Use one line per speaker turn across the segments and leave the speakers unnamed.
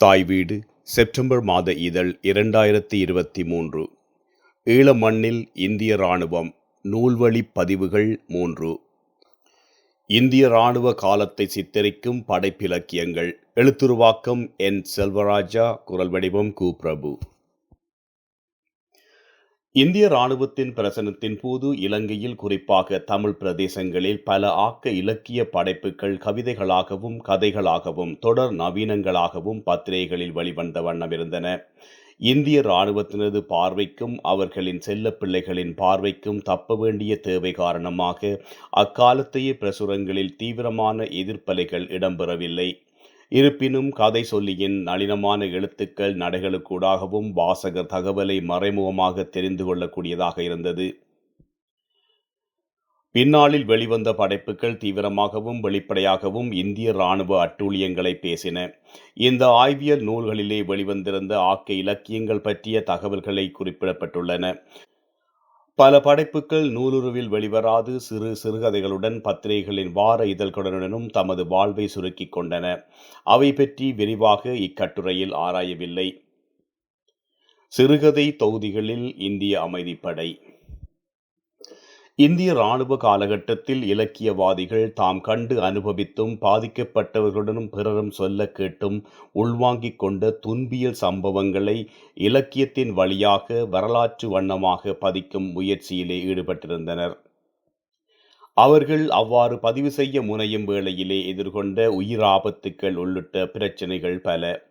தாய் வீடு செப்டம்பர் மாத இதழ் இரண்டாயிரத்தி இருபத்தி மூன்று. ஈழ மண்ணில் இந்திய இராணுவம் நூல்வழிப் பதிவுகள் மூன்று. இந்திய இராணுவ காலத்தை சித்தரிக்கும் படைப்பிலக்கியங்கள் எழுத்துருவாக்கம் என் செல்வராஜா குரல் வடிவம் கு. பிரபு. இந்திய ராணுவத்தின் பிரசனத்தின் போது இலங்கையில் குறிப்பாக தமிழ் பிரதேசங்களில் பல ஆக்க இலக்கிய படைப்புகள் கவிதைகளாகவும் கதைகளாகவும் தொடர் நவீனங்களாகவும் பத்திரிகைகளில் வெளிவந்த வண்ணம் இருந்தன. இந்திய இராணுவத்தினது பார்வைக்கும் அவர்களின் செல்ல பிள்ளைகளின் பார்வைக்கும் தப்ப வேண்டிய தேவை காரணமாக அக்காலத்தைய பிரசுரங்களில் தீவிரமான எதிர்ப்பலைகள் இடம்பெறவில்லை. இருப்பினும் கதை சொல்லியின் நளினமான எழுத்துக்கள் நடைகளுக்கூடாகவும் வாசகர் தகவலை மறைமுகமாக தெரிந்து கொள்ளக்கூடியதாக இருந்தது. பின்னாளில் வெளிவந்த படைப்புகள் தீவிரமாகவும் வெளிப்படையாகவும் இந்திய இராணுவ அட்டூழியங்களை பேசின. இந்த ஆய்வியல் நூல்களிலே வெளிவந்திருந்த ஆக்க இலக்கியங்கள் பற்றிய தகவல்களை குறிப்பிடப்பட்டுள்ளன. பல படைப்புகள் நூலுருவில் வெளிவராது. சிறு சிறுகதைகளுடன் பத்திரிகைகளின் வார இதழ்களுடனும் தமது வாழ்வை சுருக்கிக் கொண்டன. அவை பற்றி விரிவாக இக்கட்டுரையில் ஆராயவில்லை. சிறுகதை தொகுதிகளில் இந்திய அமைதிப்படை. இந்திய இராணுவ காலகட்டத்தில் இலக்கியவாதிகள் தாம் கண்டு அனுபவித்தும் பாதிக்கப்பட்டவர்களுடனும் பிறரும் சொல்ல கேட்டும் உள்வாங்கிக் கொண்ட துன்பியல் சம்பவங்களை இலக்கியத்தின் வழியாக வரலாற்று வண்ணமாக பதிக்கும் முயற்சியிலே ஈடுபட்டிருந்தனர். அவர்கள் அவ்வாறு பதிவு செய்ய முனையும் வேளையிலே எதிர்கொண்ட உயிராபத்துக்கள் உள்ளிட்ட பிரச்சனைகள் பல.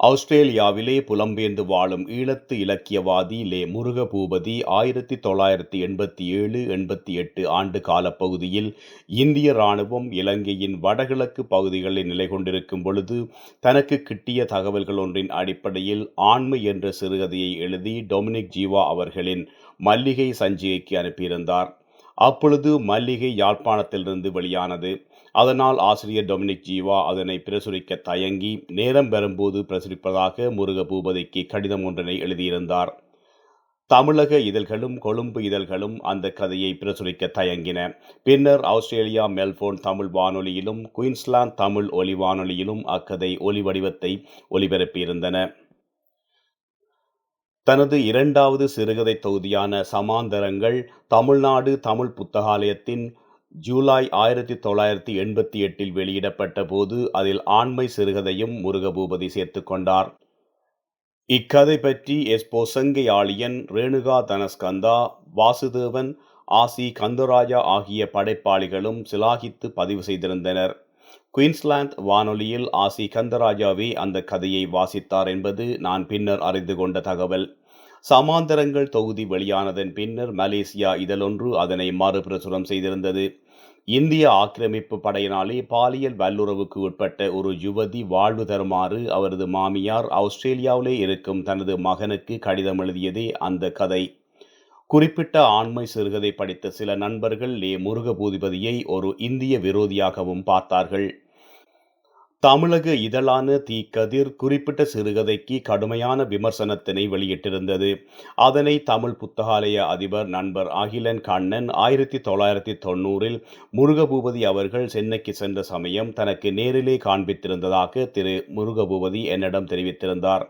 ஆஸ்திரேலியாவிலே புலம்பெயர்ந்து வாழும் ஈழத்து இலக்கியவாதி லே முருக பூபதி ஆயிரத்தி தொள்ளாயிரத்தி எண்பத்தி ஏழு எண்பத்தி எட்டு ஆண்டு காலப்பகுதியில் இந்திய இராணுவம் இலங்கையின் வடகிழக்கு பகுதிகளில் நிலை கொண்டிருக்கும் பொழுது தனக்கு கிட்டிய தகவல்கள் ஒன்றின் அடிப்படையில் ஆண்மை என்ற சிறுகதையை எழுதி டொமினிக் ஜீவா அவர்களின் மல்லிகை சஞ்சிகைக்கு அனுப்பியிருந்தார். அப்பொழுது மல்லிகை யாழ்ப்பாணத்திலிருந்து வெளியானது. அதனால் ஆசிரியர் டொமினிக் ஜீவா அதனை பிரசுரிக்க தயங்கி நேரம் பெறும்போது பிரசுரிப்பதாக முருக பூபதிக்கு கடிதம் ஒன்றினை எழுதியிருந்தார். தமிழக இதழ்களும் கொழும்பு இதழ்களும் அந்த கதையை பிரசுரிக்க தயங்கின. பின்னர் ஆஸ்திரேலியா மெல்போர்ன் தமிழ் வானொலியிலும் குயின்ஸ்லாந்து தமிழ் ஒலி வானொலியிலும் அக்கதை ஒலி வடிவத்தை ஒலிபரப்பியிருந்தன. தனது இரண்டாவது சிறுகதை தொகுதியான சமாந்தரங்கள் தமிழ்நாடு தமிழ் புத்தகாலயத்தின் ஜூலை ஆயிரத்தி தொள்ளாயிரத்தி எண்பத்தி எட்டில் வெளியிடப்பட்ட போது அதில் ஆண்மை சிறுகதையும் முருகபூபதி சேர்த்து கொண்டார். இக்கதை பற்றி எஸ் பொசங்கையாளியன் ரேணுகா தனஸ்கந்தா வாசுதேவன் ஆசி கந்தராஜா ஆகிய படைப்பாளிகளும் சிலாகித்து பதிவு செய்திருந்தனர். குயின்ஸ்லாந்து வானொலியில் ஆசி கந்தராஜாவே அந்த கதையை வாசித்தார் என்பது நான் பின்னர் அறிந்து கொண்ட தகவல். சமாந்தரங்கள் தொகுதி வெளியானதன் பின்னர் மலேசியா இதழொன்று அதனை மறுபிரசுரம் செய்திருந்தது. இந்திய ஆக்கிரமிப்பு படையினாலே பாலியல் வல்லுறவுக்கு உட்பட்ட ஒரு யுவதி வாழ்வு தருமாறு அவரது மாமியார் ஆஸ்திரேலியாவிலே இருக்கும் தனது மகனுக்கு கடிதம் எழுதியதே அந்த கதை. குறிப்பிட்ட ஆண்மை சிறுகதை படித்த சில நண்பர்கள் லே முருகபூதிபதியை ஒரு இந்திய விரோதியாகவும் பார்த்தார்கள். தமிழக இதழான தி கதிர் குறிப்பிட்ட சிறுகதைக்கு கடுமையான விமர்சனத்தினை வெளியிட்டிருந்தது. அதனை தமிழ் புத்தகாலய அதிபர் நண்பர் அகிலன் கண்ணன் ஆயிரத்தி தொள்ளாயிரத்தி தொண்ணூறில் முருகபூபதி அவர்கள் சென்னைக்கு சென்ற சமயம் தனக்கு நேரிலே காண்பித்திருந்ததாக திரு முருகபூபதி என்னிடம் தெரிவித்திருந்தார்.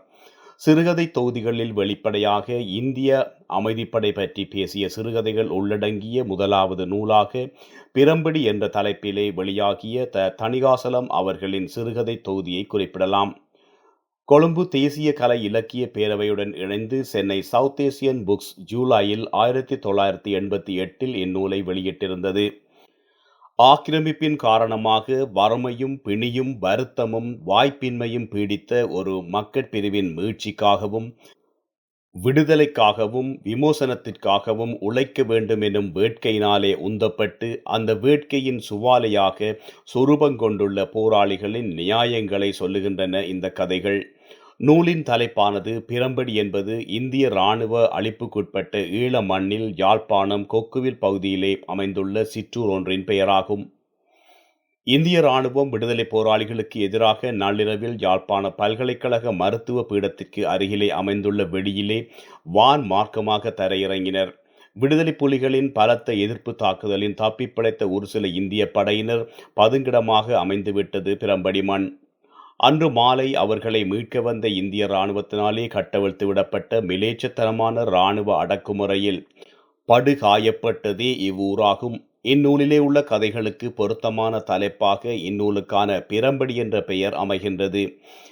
சிறுகதை தொகுதிகளில் வெளிப்படையாக இந்திய அமைதிப்படை பற்றி பேசிய சிறுகதைகள் உள்ளடங்கிய முதலாவது நூலாக பிரம்படி என்ற தலைப்பிலே வெளியாகிய த தணிகாசலம் அவர்களின் சிறுகதை தொகுதியை குறிப்பிடலாம். கொழும்பு தேசிய கலை இலக்கிய பேரவையுடன் இணைந்து சென்னை சவுத் ஏசியன் புக்ஸ் ஜூலையில் ஆயிரத்தி தொள்ளாயிரத்தி எண்பத்தி எட்டில் இந்நூலை வெளியிட்டிருந்தது. ஆக்கிரமிப்பின் காரணமாக வறுமையும் பிணியும் வருத்தமும் வாய்ப்பின்மையும் பீடித்த ஒரு மக்கட்பிரிவின் மீழ்ச்சிக்காகவும் விடுதலைக்காகவும் விமோசனத்திற்காகவும் உழைக்க வேண்டும் எனும் வேட்கையினாலே உந்தப்பட்டு அந்த வேட்கையின் சுவாலையாக சொரூபங்கொண்டுள்ள போராளிகளின் நியாயங்களை சொல்லுகின்றன இந்த கதைகள். நூலின் தலைப்பானது பிரம்படி என்பது இந்திய இராணுவ அழிப்புக்குட்பட்ட ஈழ மண்ணில் யாழ்ப்பாணம் கொக்குவில் பகுதியிலே அமைந்துள்ள சிற்றூர் ஒன்றின் பெயராகும். இந்திய இராணுவம் விடுதலை போராளிகளுக்கு எதிராக நள்ளிரவில் யாழ்ப்பாண பல்கலைக்கழக மருத்துவ பீடத்திற்கு அருகிலே அமைந்துள்ள வெடியிலே வான் மார்க்கமாக தரையிறங்கினர். விடுதலை புலிகளின் பலத்த எதிர்ப்பு தாக்குதலின் தப்பிப்பிழைத்த ஒரு சில இந்திய படையினர் பதுங்கிடமாக அமைந்துவிட்டது பிரம்படி மண். அன்று மாலை அவர்களை மீட்க வந்த இந்திய இராணுவத்தினாலே கட்டவிழ்த்து விடப்பட்ட மிலேச்சத்தனமான இராணுவ அடக்குமுறையில் படுகாயப்பட்டதே இவ்வூராகும். இந்நூலிலே உள்ள கதைகளுக்கு பொருத்தமான தலைப்பாக இந்நூலுக்கான பிரம்படி என்ற பெயர் அமைகின்றது.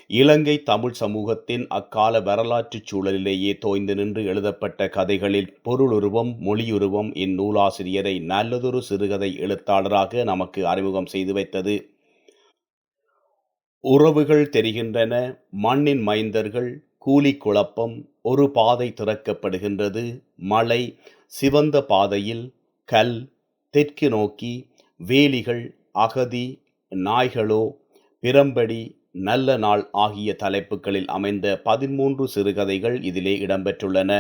இலங்கை தமிழ் சமூகத்தின் அக்கால வரலாற்றுச் சூழலிலேயே தோய்ந்து நின்று எழுதப்பட்ட கதைகளில் பொருளுருவம் மொழியுருவம் இந்நூலாசிரியரை நல்லதொரு சிறுகதை எழுத்தாளராக நமக்கு அறிமுகம் செய்து வைத்தது. உறவுகள் தெரிகின்றன மண்ணின் மைந்தர்கள் கூலி குழப்பம் ஒரு பாதை திறக்கப்படுகின்றது மலை சிவந்த பாதையில் கல் தெற்கு நோக்கி வேலிகள் அகதி நாய்களோ பிரம்படி நல்ல நாள் ஆகிய தலைப்புகளில் அமைந்த பதிமூன்று சிறுகதைகள் இதிலே இடம்பெற்றுள்ளன.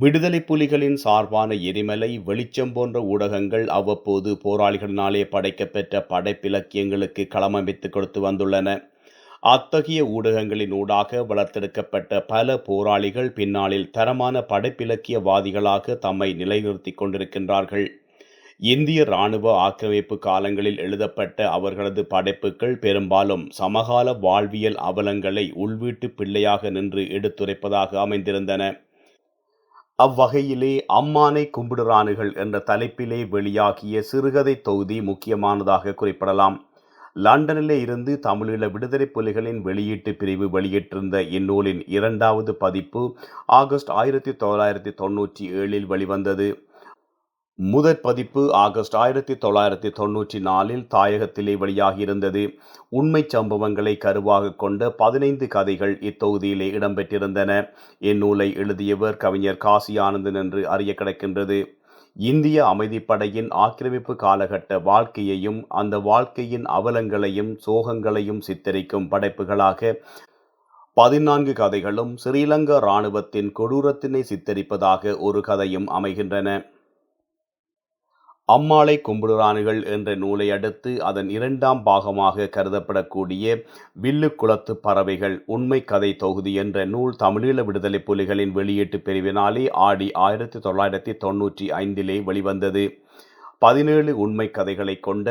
விடுதலை புலிகளின் சார்பான எரிமலை வெளிச்சம் போன்ற ஊடகங்கள் அவ்வப்போது போராளிகளினாலே படைக்கப்பெற்ற படைப்பிலக்கியங்களுக்கு களமமைத்து கொடுத்து வந்துள்ளன. அத்தகைய ஊடகங்களின் ஊடாக வளர்த்தெடுக்கப்பட்ட பல போராளிகள் பின்னாளில் தரமான படைப்பிலக்கியவாதிகளாக தம்மை நிலைநிறுத்திக் கொண்டிருக்கின்றார்கள். இந்திய இராணுவ ஆக்கிரமிப்பு காலங்களில் எழுதப்பட்ட அவர்களது படைப்புகள் பெரும்பாலும் சமகால வாழ்வியல் அவலங்களை உள்வீட்டு பிள்ளையாக நின்று எடுத்துரைப்பதாக அமைந்திருந்தன. அவ்வகையிலே அம்மானை கும்பிடுறானுகள் என்ற தலைப்பிலே வெளியாகிய சிறுகதை தொகுதி முக்கியமானதாக குறிப்பிடலாம். லண்டனிலே இருந்து தமிழீழ விடுதலை புலிகளின் வெளியீட்டு பிரிவு வெளியிட்டிருந்த இந்நூலின் இரண்டாவது பதிப்பு ஆகஸ்ட் ஆயிரத்தி தொள்ளாயிரத்தி தொண்ணூற்றி ஏழில் வெளிவந்தது. முதற் பதிப்பு ஆகஸ்ட் ஆயிரத்தி தொள்ளாயிரத்தி தொண்ணூற்றி நாலில் தாயகத்திலே வெளியாகியிருந்தது. உண்மை சம்பவங்களை கருவாக கொண்ட பதினைந்து கதைகள் இத்தொகுதியிலே இடம்பெற்றிருந்தன. இந்நூலை எழுதியவர் கவிஞர் காசி ஆனந்தன் என்று அறிய கிடைக்கின்றது. இந்திய அமைதிப்படையின் ஆக்கிரமிப்பு காலகட்ட வாழ்க்கையையும் அந்த வாழ்க்கையின் அவலங்களையும் சோகங்களையும் சித்தரிக்கும் படைப்புகளாக பதினான்கு கதைகளும் ஸ்ரீலங்கா இராணுவத்தின் கொடூரத்தினை சித்தரிப்பதாக ஒரு கதையும் அமைகின்றன. அம்மாளை கும்பிடுறானுகள் என்ற நூலை அடுத்து அதன் இரண்டாம் பாகமாக கருதப்படக்கூடிய வில்லு குளத்து பறவைகள் உண்மை கதை தொகுதி என்ற நூல் தமிழீழ விடுதலை புலிகளின் வெளியீட்டு பிரிவினாலே ஆடி ஆயிரத்தி தொள்ளாயிரத்தி தொண்ணூற்றி ஐந்திலே வெளிவந்தது. பதினேழு உண்மை கதைகளை கொண்ட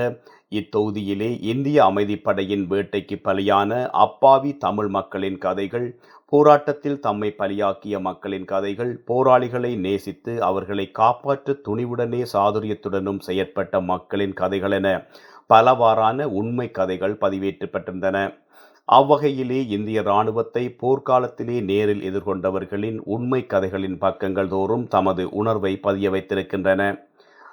இத்தொகுதியிலே இந்திய அமைதிப்படையின் வேட்டைக்கு பலியான அப்பாவி தமிழ் மக்களின் கதைகள் போராட்டத்தில் தம்மை பலியாக்கிய மக்களின் கதைகள் போராளிகளை நேசித்து அவர்களை காப்பாற்ற துணிவுடனே சாதுரியத்துடனும் செயற்பட்ட மக்களின் கதைகள் என பலவாறான உண்மை கதைகள் பதிவேற்றப்பட்டிருந்தன. அவ்வகையிலே இந்திய இராணுவத்தை போர்க்காலத்திலே நேரில் எதிர்கொண்டவர்களின் உண்மை கதைகளின் பக்கங்கள் தோறும் தமது உணர்வை பதிய வைத்திருக்கின்றன.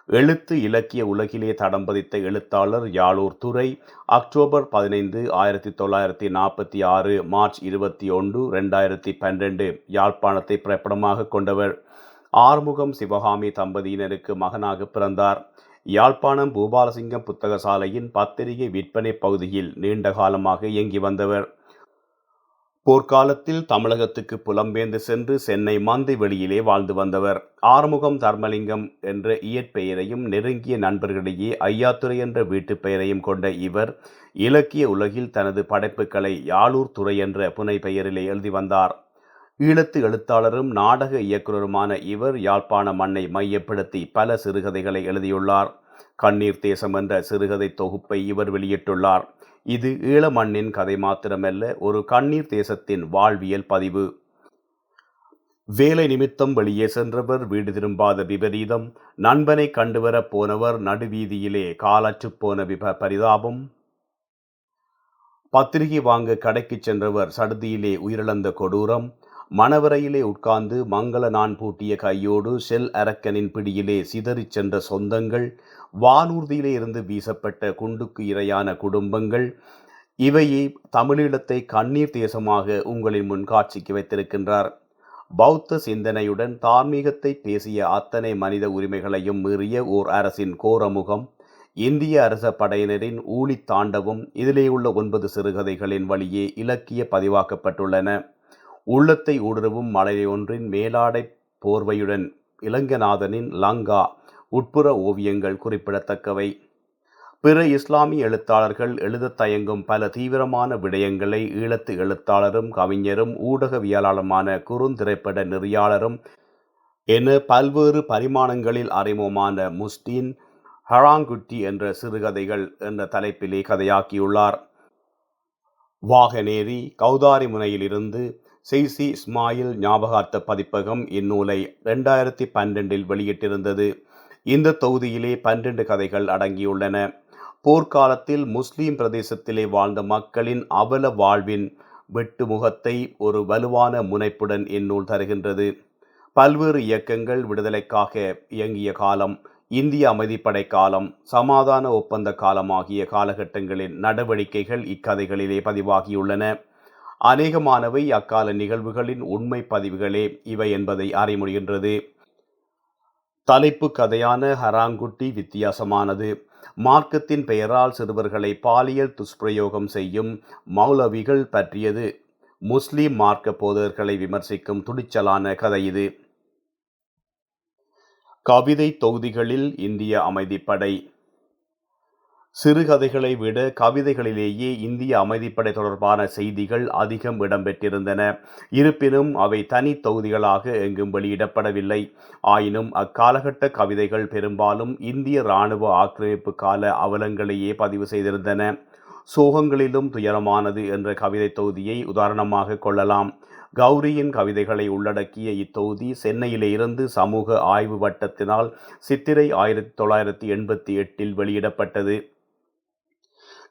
எழுத்து இலக்கிய உலகிலே தடம் பதித்த எழுத்தாளர் யாழூர் துறை அக்டோபர் பதினைந்து ஆயிரத்தி தொள்ளாயிரத்தி நாற்பத்தி ஆறு மார்ச் இருபத்தி ஒன்று ரெண்டாயிரத்தி பன்னிரெண்டு யாழ்ப்பாணத்தை பிறப்பிடமாக கொண்டவர். ஆறுமுகம் சிவகாமி தம்பதியினருக்கு மகனாக பிறந்தார். யாழ்ப்பாணம் பூபாலசிங்கம் புத்தகசாலையின் பத்திரிகை விற்பனை பகுதியில் நீண்ட காலமாக இயங்கி வந்தவர். போர்க்காலத்தில் தமிழகத்துக்கு புலம்பெயர்ந்து சென்று சென்னை மாந்தை வெளியிலே வாழ்ந்து வந்தவர். ஆறுமுகம் தர்மலிங்கம் என்ற இயற்பெயரையும் நெருங்கிய நண்பர்களிடையே ஐயாத்துறை என்ற வீட்டுப் பெயரையும் கொண்ட இவர் இலக்கிய உலகில் தனது படைப்புகளை யாழூர் துறை என்ற புனை பெயரிலே எழுதி வந்தார். ஈழத்து எழுத்தாளரும் நாடக இயக்குநருமான இவர் யாழ்ப்பாண மண்ணை மையப்படுத்தி பல சிறுகதைகளை எழுதியுள்ளார். கண்ணீர் தேசம் என்ற சிறுகதை தொகுப்பை இவர் வெளியிட்டுள்ளார். இது ஈழ மண்ணின் கதை மாத்திரமல்ல ஒரு கண்ணீர் தேசத்தின் வாழ்வியல் பதிவு. வேலை நிமித்தம் வெளியே சென்றவர் வீடு திரும்பாத விபரீதம். நண்பனை கண்டுவர போனவர் நடுவீதியிலே காலற்று போன விப பரிதாபம். பத்திரிகை வாங்க கடைக்கு சென்றவர் சடுதியிலே உயிரிழந்த கொடூரம். மணவரையிலே உட்கார்ந்து மங்கள நான் பூட்டிய கையோடு செல் அரக்கனின் பிடியிலே சிதறிச் சென்ற சொந்தங்கள் வானூர்தியிலே இருந்து வீசப்பட்ட குண்டுக்கு இரையான குடும்பங்கள் இவையே தமிழீழத்தை கண்ணீர் தேசமாக உங்களின் முன் காட்சிக்கு வைத்திருக்கின்றார். பௌத்த சிந்தனையுடன் தார்மீகத்தை பேசிய அத்தனை மனித உரிமைகளையும் மீறிய ஓர் அரசின் கோரமுகம் இந்திய அரச படையினரின் ஊழித் தாண்டவும் இதிலே உள்ள ஒன்பது சிறுகதைகளின் வழியே இலக்கிய பதிவாக்கப்பட்டுள்ளன. உள்ளத்தை ஊடுருவும் மலை ஒன்றின் மேலாடை போர்வையுடன் இளங்கநாதனின் லங்கா உட்புற ஓவியங்கள் குறிப்பிடத்தக்கவை. பிற இஸ்லாமிய எழுத்தாளர்கள் எழுதத் தயங்கும் பல தீவிரமான விடயங்களை ஈழத்து எழுத்தாளரும் கவிஞரும் ஊடகவியலாளருமான குறுந்திரைப்பட நெறியாளரும் என பல்வேறு பரிமாணங்களில் அறிமுகமான முஸ்டீன் ஹராங்குட்டி என்ற சிறுகதைகள் என்ற தலைப்பிலே கதையாக்கியுள்ளார். வாகனேரி கௌதாரி முனையிலிருந்து செய்சி இஸ்மாயில் ஞாபகார்த்த பதிப்பகம் இந்நூலை ரெண்டாயிரத்தி பன்னெண்டில் வெளியிட்டிருந்தது. இந்த தொகுதியிலே பன்னிரண்டு கதைகள் அடங்கியுள்ளன. போர்க்காலத்தில் முஸ்லீம் பிரதேசத்திலே வாழ்ந்த மக்களின் அவல வாழ்வின் வெட்டுமுகத்தை ஒரு வலுவான முனைப்புடன் இந்நூல் தருகின்றது. பல்வேறு இயக்கங்கள் விடுதலைக்காக இயங்கிய காலம் இந்திய அமைதிப்படை காலம் சமாதான ஒப்பந்த காலம் ஆகிய காலகட்டங்களின் நடவடிக்கைகள் இக்கதைகளிலே பதிவாகியுள்ளன. அநேகமானவை அக்கால நிகழ்வுகளின் உண்மை பதிவுகளே. இவை என்பதை அறிமுடிகின்றது. தலைப்பு கதையான ஹராங்குட்டி வித்தியாசமானது. மார்க்கத்தின் பெயரால் சிறுவர்களை பாலியல் துஷ்பிரயோகம் செய்யும் மௌலவிகள் பற்றியது. முஸ்லீம் மார்க்க போதகர்களை விமர்சிக்கும் துணிச்சலான கதை இது. கவிதை தொகுதிகளில் இந்திய அமைதிப்படை. சிறுகதைகளை விட கவிதைகளிலேயே இந்திய அமைதிப்படை தொடர்பான செய்திகள் அதிகம் இடம்பெற்றிருந்தன. இருப்பினும் அவை தனி தொகுதிகளாக எங்கும் வெளியிடப்படவில்லை. ஆயினும் அக்காலகட்ட கவிதைகள் பெரும்பாலும் இந்திய இராணுவ ஆக்கிரமிப்பு கால அவலங்களையே பதிவு செய்திருந்தன. சோகங்களிலும் துயரமானது என்ற கவிதை தொகுதியை உதாரணமாக கொள்ளலாம். கௌரியின் கவிதைகளை உள்ளடக்கிய இத்தொகுதி சென்னையிலே இருந்து சமூக ஆய்வு வட்டத்தினால் சித்திரை ஆயிரத்தி தொள்ளாயிரத்தி எண்பத்தி எட்டில் வெளியிடப்பட்டது.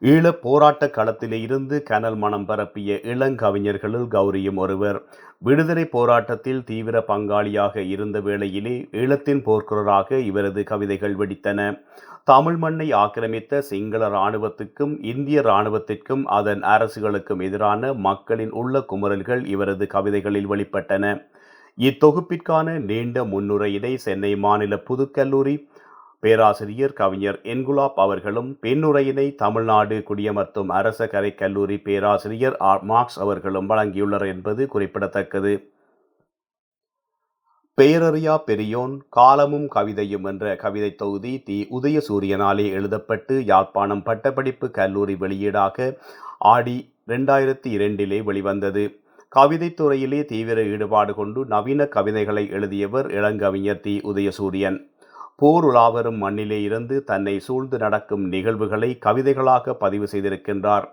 ஈழப் போராட்ட களத்திலே இருந்து கனல் மனம் பரப்பிய இளங்கவிஞர்களுள் கௌரியும் ஒருவர். விடுதலை போராட்டத்தில் தீவிர பங்காளியாக இருந்த வேளையிலே ஈழத்தின் போர்க்குரராக இவரது கவிதைகள் வெடித்தன. தமிழ் மண்ணை ஆக்கிரமித்த சிங்கள இராணுவத்துக்கும் இந்திய இராணுவத்திற்கும் அதன் அரசுகளுக்கும் எதிரான மக்களின் உள்ள குமுறல்கள் இவரது கவிதைகளில் வெளிப்பட்டன. இத்தொகுப்பிற்கான நீண்ட முன்னுரையினை சென்னை மாநில புதுக்கல்லூரி பேராசிரியர் கவிஞர் என்குலாப் அவர்களும் பெண்ணுரையினை தமிழ்நாடு குடியமர்த்தும் அரச கலைக் கல்லூரி பேராசிரியர் ஆர். மார்க்ஸ் அவர்களும் வழங்கியுள்ளனர் என்பது குறிப்பிடத்தக்கது. பெயரறியா பெரியோன் காலமும் கவிதையும் என்ற கவிதை தொகுதி தி. உதயசூரியனாலே எழுதப்பட்டு யாழ்ப்பாணம் பட்டப்படிப்பு கல்லூரி வெளியீடாக ஆடி ரெண்டாயிரத்தி இரண்டிலே வெளிவந்தது. கவிதைத்துறையிலே தீவிர ஈடுபாடு கொண்டு நவீன கவிதைகளை எழுதியவர் இளங்கவிஞர் தி. உதயசூரியன். போர் உலாவரும் மண்ணிலே இருந்து தன்னை சூழ்ந்து நடக்கும் நிகழ்வுகளை கவிதைகளாக பதிவு செய்திருக்கின்றார்.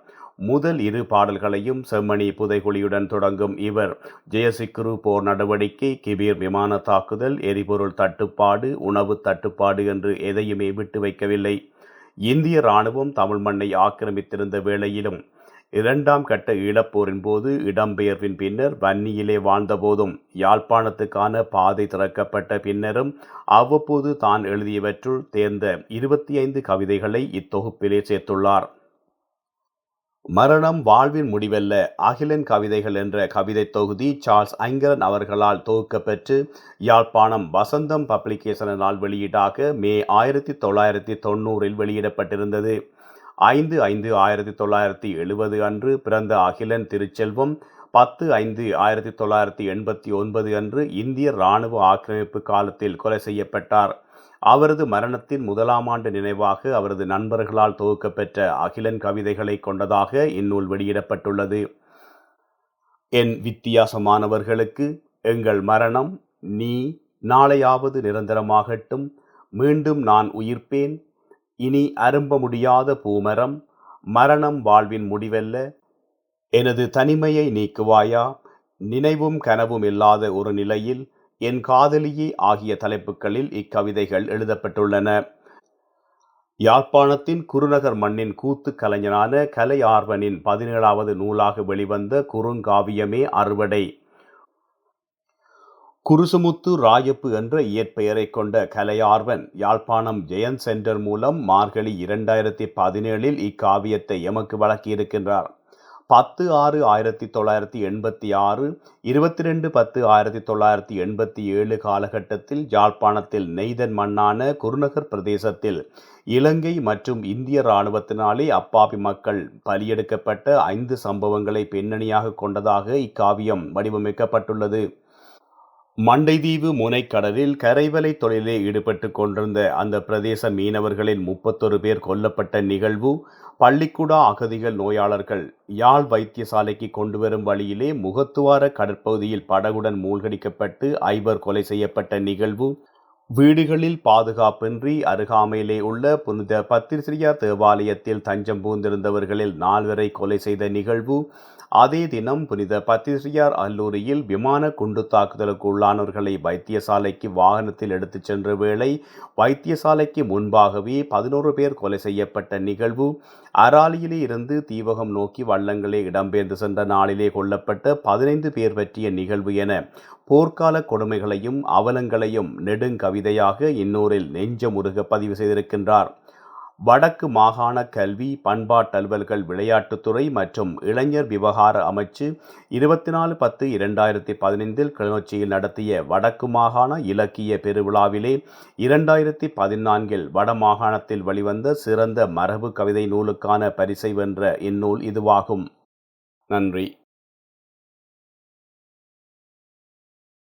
முதல் இரு பாடல்களையும் செம்மணி புதைகுழியுடன் தொடங்கும் இவர் ஜெயசிக்குரு போர் நடவடிக்கை கிபீர் விமான தாக்குதல் எரிபொருள் தட்டுப்பாடு உணவு தட்டுப்பாடு என்று எதையுமே விட்டு வைக்கவில்லை. இந்திய இராணுவம் தமிழ் மண்ணை ஆக்கிரமித்திருந்த வேளையிலும் இரண்டாம் கட்ட ஈழப்போரின் போது இடம்பெயர்வின் பின்னர் வன்னியிலே வாழ்ந்தபோதும் யாழ்ப்பாணத்துக்கான பாதை திறக்கப்பட்ட பின்னரும் அவ்வப்போது தான் எழுதியவற்றுள் தேர்ந்த இருபத்தி ஐந்து கவிதைகளை இத்தொகுப்பிலே சேர்த்துள்ளார். மரணம் வாழ்வின் முடிவல்ல. அகிலன் கவிதைகள் என்ற கவிதை தொகுதி சார்ல்ஸ் ஐங்கரன் அவர்களால் தொகுக்கப்பெற்று யாழ்ப்பாணம் வசந்தம் பப்ளிகேஷனால் வெளியீடாக மே ஆயிரத்தி தொள்ளாயிரத்தி தொண்ணூறில் வெளியிடப்பட்டிருந்தது. ஐந்து ஐந்து ஆயிரத்தி தொள்ளாயிரத்தி எழுபது அன்று பிறந்த அகிலன் திருச்செல்வம் பத்து ஐந்து ஆயிரத்தி தொள்ளாயிரத்தி எண்பத்தி ஒன்பது அன்று இந்திய இராணுவ ஆக்கிரமிப்பு காலத்தில் கொலை செய்யப்பட்டார். அவரது மரணத்தின் முதலாம் ஆண்டு நினைவாக அவரது நண்பர்களால் தொகுக்கப்பெற்ற அகிலன் கவிதைகளை கொண்டதாக இந்நூல் வெளியிடப்பட்டுள்ளது. என் வித்தியாசமானவர்களுக்கு எங்கள் மரணம் நீ நாளையாவது நிரந்தரமாகட்டும். மீண்டும் நான் உயிர்ப்பேன். இனி அரும்ப முடியாத பூமரம் மரணம் வாழ்வின் முடிவல்ல. எனது தனிமையை நீக்குவாயா? நினைவும் கனவும் இல்லாத ஒரு நிலையில் என் காதலியே ஆகிய தலைப்புகளில் இக்கவிதைகள் எழுதப்பட்டுள்ளன. யாழ்ப்பாணத்தின் குருநகர் மண்ணின் கூத்து கலைஞனான கலை ஆர்வனின் பதினேழாவது நூலாக வெளிவந்த குறுங்காவியமே அறுவடை. குருசுமுத்து ராயப்பு என்ற இயற்பெயரை கொண்ட கலையார்வன் யாழ்ப்பாணம் ஜெயன் சென்டர் மூலம் மார்கழி இரண்டாயிரத்தி பதினேழில் இக்காவியத்தை எமக்கு வழங்கியிருக்கின்றார். பத்து ஆறு ஆயிரத்தி தொள்ளாயிரத்தி எண்பத்தி ஆறு இருபத்தி ரெண்டு பத்து ஆயிரத்தி தொள்ளாயிரத்தி எண்பத்தி ஏழு காலகட்டத்தில் யாழ்ப்பாணத்தில் நெய்தன் மண்ணான குருநகர் பிரதேசத்தில் இலங்கை மற்றும் இந்திய இராணுவத்தினாலே அப்பாவி மக்கள் பலியெடுக்கப்பட்ட ஐந்து சம்பவங்களை பின்னணியாக கொண்டதாக இக்காவியம் வடிவமைக்கப்பட்டுள்ளது. மண்டைதீவு முனைக்கடலில் கரைவலை தொழிலில் ஈடுபட்டு கொண்டிருந்த அந்த பிரதேச மீனவர்களின் முப்பத்தொரு பேர் கொல்லப்பட்ட நிகழ்வு பள்ளிக்கூடா அகதிகள் நோயாளர்கள் யாழ் வைத்தியசாலைக்கு கொண்டு வரும் வழியிலே முகத்துவார கடற்பகுதியில் படகுடன் மூழ்கடிக்கப்பட்டு ஐவர் கொலை செய்யப்பட்ட நிகழ்வு வீடுகளில் பாதுகாப்பின்றி அருகாமையிலே உள்ள புனித பத்திரிசிரியார் தேவாலயத்தில் தஞ்சம் பூந்திருந்தவர்களில் நால்வரை கொலை செய்த நிகழ்வு. அதே தினம் புனித பத்திரிஸ்ரீயார் அல்லூரியில் விமான குண்டு தாக்குதலுக்கு உள்ளானவர்களை வைத்தியசாலைக்கு வாகனத்தில் எடுத்துச் சென்ற வேளை வைத்தியசாலைக்கு முன்பாகவே பதினோரு பேர் கொலை செய்யப்பட்ட நிகழ்வு. அராலியிலே இருந்து தீவகம் நோக்கி வள்ளங்களே இடம்பெயர்ந்து சென்ற நாளிலே கொல்லப்பட்ட பதினைந்து பேர் பற்றிய நிகழ்வு என போர்க்கால கொடுமைகளையும் அவலங்களையும் நெடுங்கவிதையாக இந்நூரில் நெஞ்சமுருக பதிவு செய்திருக்கின்றார். வடக்கு மாகாண கல்வி பண்பாட்டலுவல்கள் விளையாட்டுத்துறை மற்றும் இளைஞர் விவகார அமைச்சு இருபத்தி நாலு பத்து இரண்டாயிரத்தி பதினைந்தில் கிளிநொச்சியில் நடத்திய வடக்கு மாகாண இலக்கிய பெருவிழாவிலே இரண்டாயிரத்தி பதினான்கில் வடமாகாணத்தில் வெளிவந்த சிறந்த மரபு கவிதை நூலுக்கான பரிசை வென்ற இந்நூல் இதுவாகும். நன்றி.